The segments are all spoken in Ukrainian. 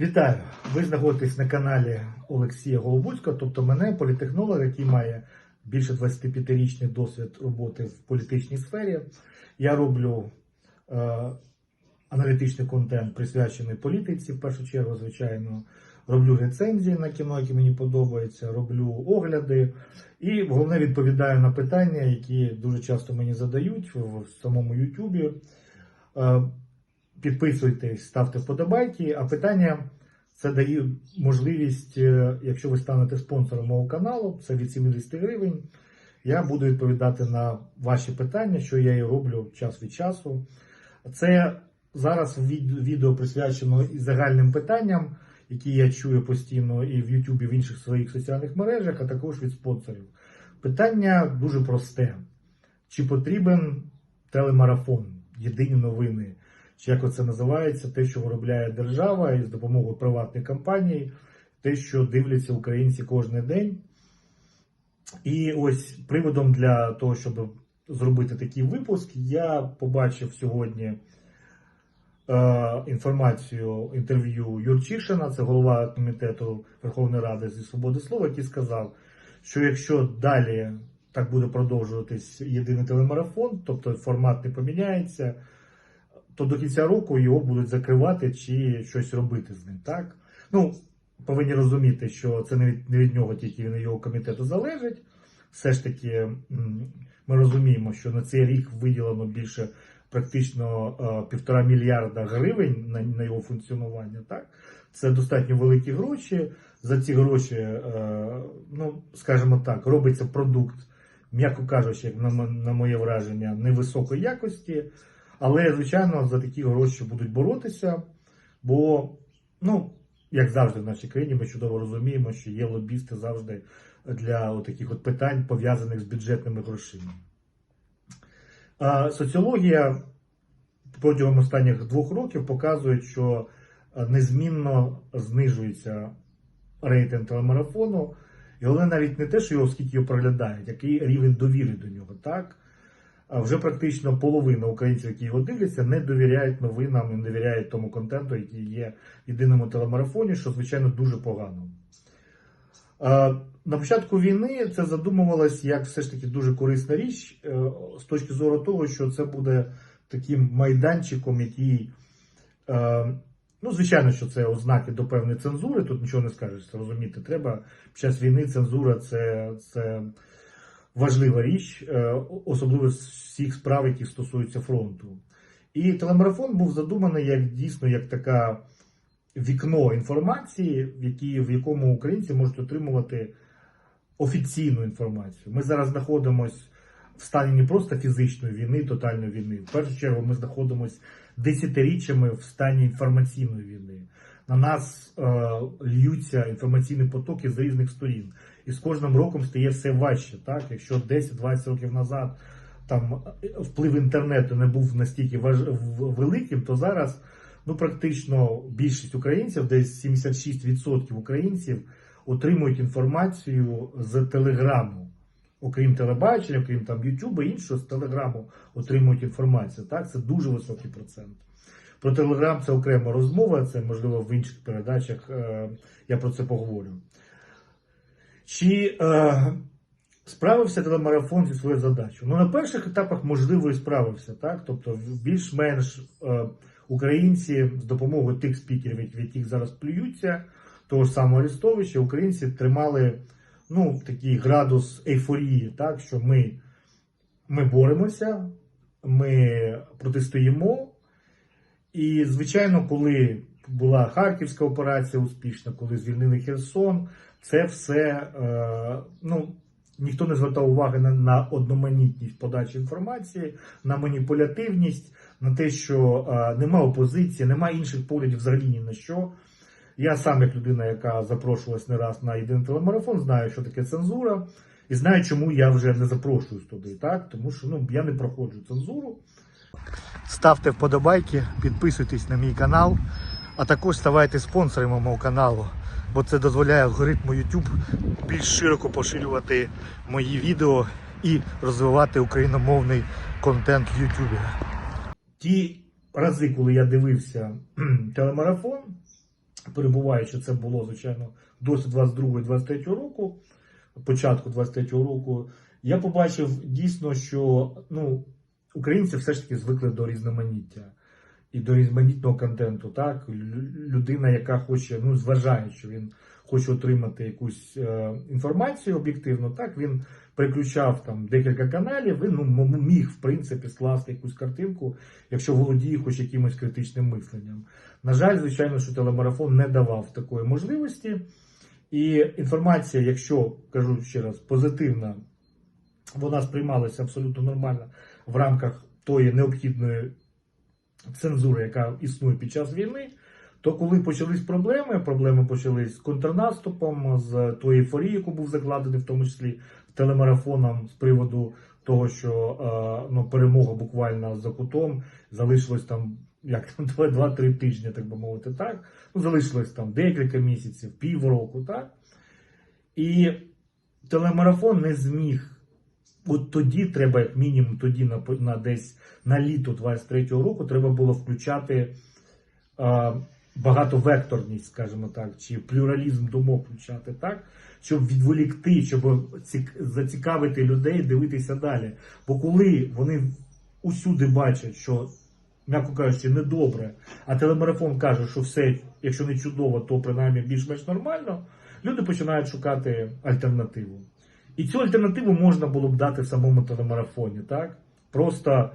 Вітаю! Ви знаходитесь на каналі Олексія Голобуцького, тобто мене, політехнолог, який має більше 25-річний досвід роботи в політичній сфері. Я роблю е, аналітичний контент, присвячений політиці, в першу чергу, звичайно. Роблю рецензії на кіно, які мені подобаються, роблю огляди і головне відповідаю на питання, які дуже часто мені задають в самому Ютубі. Підписуйтесь, ставте вподобайки. А питання це дає можливість, е, якщо ви станете спонсором мого каналу, це від 70 гривень. Я буду відповідати на ваші питання, що я і роблю час від часу. Це зараз відео присвячено і загальним питанням, які я чую постійно і в YouTube, і в інших своїх соціальних мережах, а також від спонсорів. Питання дуже просте: чи потрібен телемарафон, єдині новини? Чи як це називається, те, що виробляє держава і з допомогою приватних компаній, те, що дивляться українці кожен день. І ось приводом для того, щоб зробити такий випуск, я побачив сьогодні е, інформацію інтерв'ю Юрчишина, це голова комітету Верховної Ради зі свободи слова, який сказав, що якщо далі так буде продовжуватись єдиний телемарафон, тобто формат не поміняється то до кінця року його будуть закривати чи щось робити з ним. Так? Ну, повинні розуміти, що це не від, не від нього тільки від його комітету залежить. Все ж таки, ми розуміємо, що на цей рік виділено більше практично е, півтора мільярда гривень на, на його функціонування. Так? Це достатньо великі гроші. За ці гроші, е, ну, скажімо так, робиться продукт, м'яко кажучи, на моє враження, невисокої якості. Але, звичайно, за такі гроші будуть боротися, бо, ну, як завжди в нашій країні, ми чудово розуміємо, що є лобісти завжди для таких от питань, пов'язаних з бюджетними грошима. Соціологія протягом останніх двох років показує, що незмінно знижується рейтинг телемарафону. І головне навіть не те, що його скільки його проглядають, який рівень довіри до нього, так? А вже практично половина українців, які його дивляться, не довіряють новинам і не довіряють тому контенту, який є в єдиному телемарафоні, що звичайно дуже погано. На початку війни це задумувалось як все ж таки дуже корисна річ е, з точки зору того, що це буде таким майданчиком, який, е, ну, звичайно, що це ознаки до певної цензури, тут нічого не скажеш, це розуміти треба. Під час війни цензура це. це важлива річ, е, особливо з всіх справ, які стосуються фронту. І телемарафон був задуманий як дійсно як така вікно інформації, в, якій, в якому українці можуть отримувати офіційну інформацію. Ми зараз знаходимося в стані не просто фізичної війни, тотальної війни. В першу чергу ми знаходимося десятиріччями в стані інформаційної війни. На нас е, льються інформаційні потоки з різних сторін. І з кожним роком стає все важче. Так? Якщо 10-20 років назад там вплив інтернету не був настільки важ... великим, то зараз ну, практично більшість українців, десь 76% українців, отримують інформацію з телеграму. Окрім телебачення, окрім там Ютуба, іншого з телеграму отримують інформацію. Так, це дуже високий процент. Про телеграм це окрема розмова, це можливо в інших передачах е, я про це поговорю. Чи е, справився телемарафон зі своєю задачею? Ну, на перших етапах, можливо, і справився, так? Тобто, більш-менш е, українці з допомогою тих спікерів, які- в яких зараз плюються, того ж самого Арестовича, українці тримали ну, такий градус ейфорії, так, що ми, ми боремося, ми протистоїмо. І, звичайно, коли була Харківська операція успішна, коли звільнили Херсон, це все е, ну, ніхто не звертав уваги на, на одноманітність подачі інформації, на маніпулятивність, на те, що е, нема опозиції, нема інших поглядів взагалі ні на що. Я сам, як людина, яка запрошувалась не раз на єдиний телемарафон, знаю, що таке цензура, і знаю, чому я вже не запрошуюсь туди, так? Тому що ну, я не проходжу цензуру. Ставте вподобайки, підписуйтесь на мій канал, а також ставайте спонсорами мого каналу, бо це дозволяє алгоритму YouTube більш широко поширювати мої відео і розвивати україномовний контент в YouTube. Ті рази, коли я дивився телемарафон, перебуваючи, це було, звичайно, досі 22-23 року, початку 23-го року, я побачив дійсно, що ну, українці все ж таки звикли до різноманіття і до різноманітного контенту. Так? Людина, яка хоче, ну, зважає, що він хоче отримати якусь е, інформацію об'єктивно, так він переключав там декілька каналів, він ну, міг, в принципі, скласти якусь картинку, якщо володіє хоч якимось критичним мисленням. На жаль, звичайно, що телемарафон не давав такої можливості. І інформація, якщо кажу ще раз, позитивна, вона сприймалася абсолютно нормально в рамках тої необхідної цензури, яка існує під час війни. То коли почались проблеми, проблеми почались з контрнаступом, з тої ейфорії, яку був закладений, в тому числі телемарафоном з приводу того, що е, ну, перемога буквально за кутом залишилось там як там 2-3 тижні, так би мовити, так. Ну, залишилось там декілька місяців, півроку, так. І телемарафон не зміг. От тоді треба, як мінімум, тоді на, на десь на літо 23-го року треба було включати а, багатовекторність, скажімо так, чи плюралізм думок включати так, щоб відволікти, щоб цік- зацікавити людей дивитися далі. Бо коли вони усюди бачать, що, м'яко кажучи, недобре, а телемарафон каже, що все, якщо не чудово, то принаймні більш-менш нормально, люди починають шукати альтернативу. І цю альтернативу можна було б дати в самому телемарафоні, так? Просто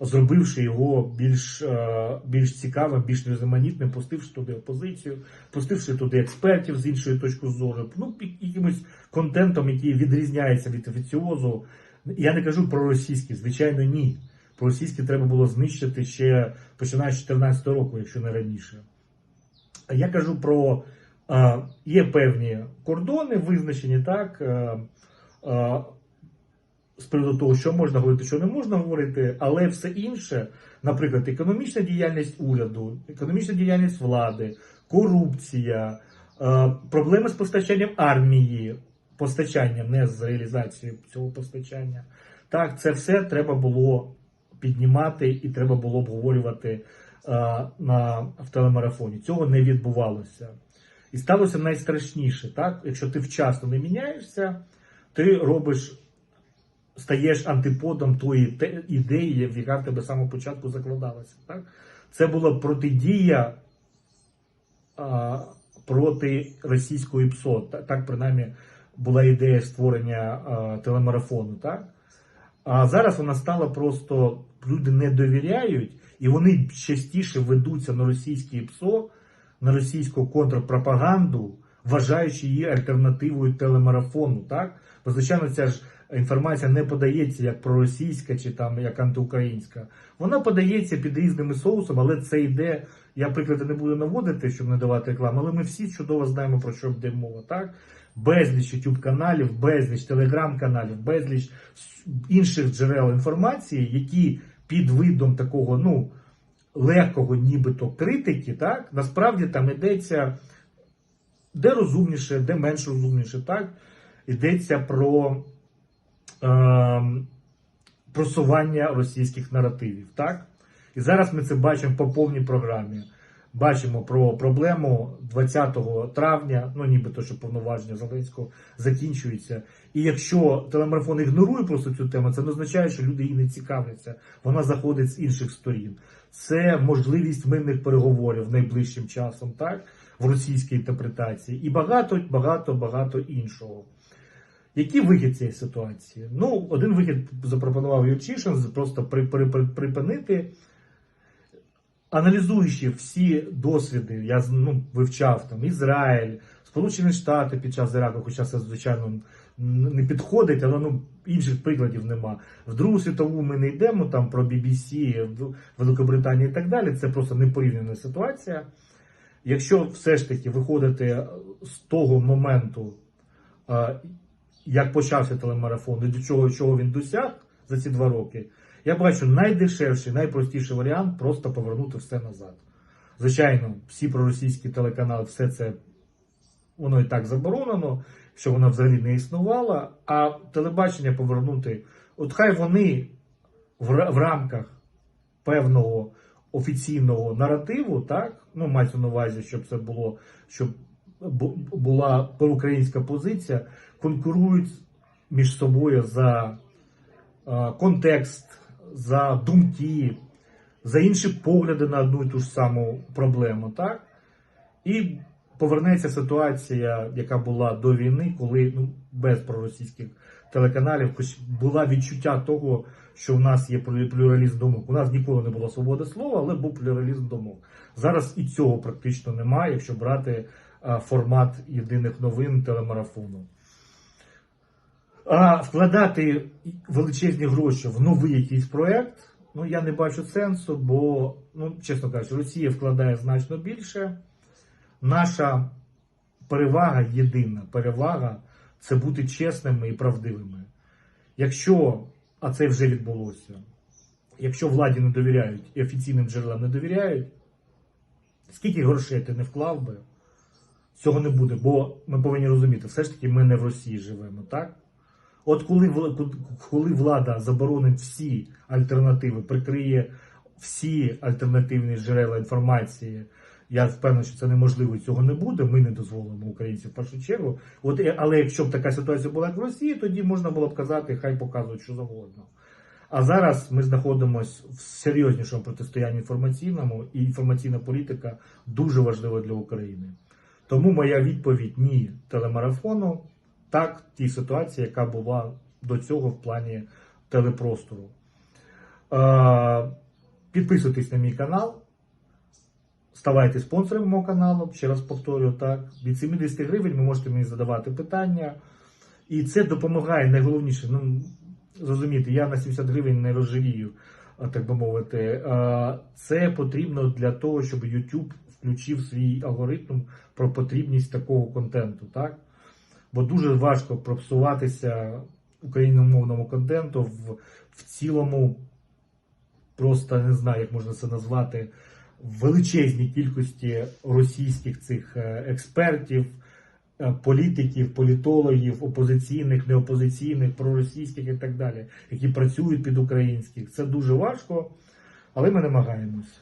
зробивши його більш, е, більш цікавим, більш різноманітним, пустивши туди опозицію, пустивши туди експертів з іншої точки зору, ну, якимось контентом, який відрізняється від офіціозу. Я не кажу про російський, звичайно, ні. Про російський треба було знищити ще починаючи з 2014 року, якщо не раніше. Я кажу про е, є певні кордони визначені, так. З приводу того, що можна говорити, що не можна говорити, але все інше, наприклад, економічна діяльність уряду, економічна діяльність влади, корупція, проблеми з постачанням армії, постачання не з реалізацією цього постачання. Так, це все треба було піднімати і треба було обговорювати на телемарафоні. Цього не відбувалося. І сталося найстрашніше, так? Якщо ти вчасно не міняєшся, ти робиш стаєш антиподом тої ідеї, яка в тебе з самого початку закладалася. Так? Це була протидія а, проти російської ПСО. Так, так принаймні була ідея створення а, телемарафону. Так? А зараз вона стала просто люди не довіряють, і вони частіше ведуться на російські ПСО, на російську контрпропаганду, вважаючи її альтернативою телемарафону. Так? Бо, звичайно, ця ж інформація не подається як проросійська чи там як антиукраїнська. Вона подається під різними соусами, але це йде. Я приклади не буду наводити, щоб не давати рекламу, але ми всі чудово знаємо про що йде мова. Так? Безліч youtube каналів, безліч телеграм-каналів, безліч інших джерел інформації, які під видом такого, ну, легкого, нібито критики, так, насправді там йдеться де розумніше, де менш розумніше, так, йдеться про ем, просування російських наративів. Так? І зараз ми це бачимо по повній програмі. Бачимо про проблему 20 травня, ну нібито що повноваження Зеленського закінчується. І якщо телемарафон ігнорує просто цю тему, це не означає, що люди її не цікавляться. Вона заходить з інших сторін. Це можливість мирних переговорів найближчим часом, так в російській інтерпретації, і багато, багато, багато іншого. Який вихід цієї ситуації? Ну, один вихід запропонував Юрчишин, просто при, при, при, припинити. Аналізуючи всі досвіди, я ну, вивчав там Ізраїль, Сполучені Штати під час Іраку, хоча це, звичайно, не підходить, але ну, інших прикладів нема. В Другу світову ми не йдемо там про BBC, Великобританію і так далі. Це просто непорівняна ситуація. Якщо все ж таки виходити з того моменту, як почався телемарафон і до чого, чого він досяг за ці два роки, я бачу найдешевший, найпростіший варіант просто повернути все назад. Звичайно, всі проросійські телеканали, все це воно і так заборонено, що воно взагалі не існувало. А телебачення повернути, от хай вони в, рамках певного офіційного наративу, так, ну, мається на увазі, щоб це було, щоб була проукраїнська позиція, конкурують між собою за е, контекст, за думки, за інші погляди на одну і ту ж саму проблему, так? І повернеться ситуація, яка була до війни, коли ну, без проросійських телеканалів хоч була відчуття того, що в нас є плю- плюралізм думок. У нас ніколи не було свободи слова, але був плюралізм думок. Зараз і цього практично немає, якщо брати формат єдиних новин телемарафону. А вкладати величезні гроші в новий якийсь проект, ну я не бачу сенсу, бо, ну, чесно кажучи, Росія вкладає значно більше. Наша перевага, єдина перевага це бути чесними і правдивими. Якщо, а це вже відбулося, якщо владі не довіряють і офіційним джерелам не довіряють, скільки грошей ти не вклав би, цього не буде, бо ми повинні розуміти, все ж таки ми не в Росії живемо, так? От коли, коли влада заборонить всі альтернативи, прикриє всі альтернативні джерела інформації, я впевнений, що це неможливо, цього не буде. Ми не дозволимо українців в першу чергу. От, е, але якщо б така ситуація була як в Росії, тоді можна було б казати, хай показують що завгодно. А зараз ми знаходимося в серйознішому протистоянні інформаційному, і інформаційна політика дуже важлива для України. Тому моя відповідь ні телемарафону, так тій ситуації, яка була до цього в плані телепростору. Підписуйтесь на мій канал. Ставайте спонсором мого каналу, ще раз повторюю так. Від 70 гривень ви можете мені задавати питання. І це допомагає найголовніше. Ну, зрозуміти, я на 70 гривень не розживію, так би мовити. Це потрібно для того, щоб YouTube включив свій алгоритм про потрібність такого контенту. Так? Бо дуже важко пропсуватися україномовному контенту в, в цілому, просто не знаю, як можна це назвати величезній кількості російських цих е, експертів, е, політиків, політологів, опозиційних, неопозиційних, проросійських і так далі, які працюють під українських. Це дуже важко, але ми намагаємось.